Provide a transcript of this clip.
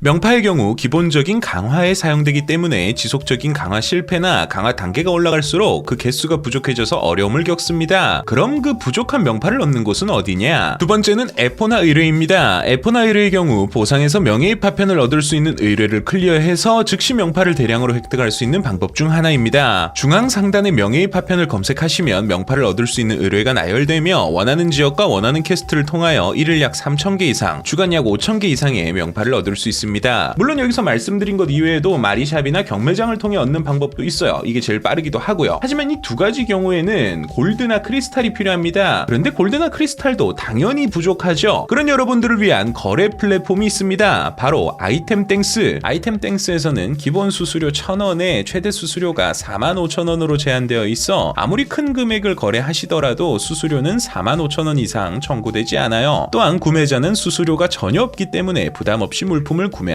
명파의 경우 기본적인 강화에 사용되기 때문에 지속적인 강화 실패나 강화 단계가 올라갈수록 그 개수가 부족해져서 어려움을 겪습니다. 그럼 그 부족한 명파를 얻는 곳은 어디냐? 두 번째는 에포나 의뢰입니다. 에포나 의뢰의 경우 보상에서 명예의 파편을 얻을 수 있는 의뢰를 클리어해서 즉시 명파를 대량으로 획득할 수 있는 방법 중 하나입니다. 중앙 상단의 명예의 파편을 검색하시면 명파를 얻을 수 있는 의뢰가 나열되며 원하는 지역과 원하는 퀘스트를 통하여 일일 약 3,000개 이상, 주간 약 5,000개 이상의 명파를 얻을 수 있습니다. 물론 여기서 말씀드린 것 이외에도 마리샵이나 경매장을 통해 얻는 방법도 있어요. 이게 제일 빠르기도 하고요. 하지만 이 두 가지 경우에는 골드나 크리스탈이 필요합니다. 그런데 골드나 크리스탈도 당연히 부족하죠. 그런 여러분들을 위한 거래 플랫폼이 있습니다. 바로 아이템 땡스. 아이템 땡스에서는 기본 수수료 1,000원에 최대 수수료가 45,000원으로 제한되어 있어 아무리 큰 금액을 거래하시더라도 수수료는 45,000원 이상 청구되지 않아요. 또한 구매자는 수수료가 전혀 없기 때문에 부담 없이 물품을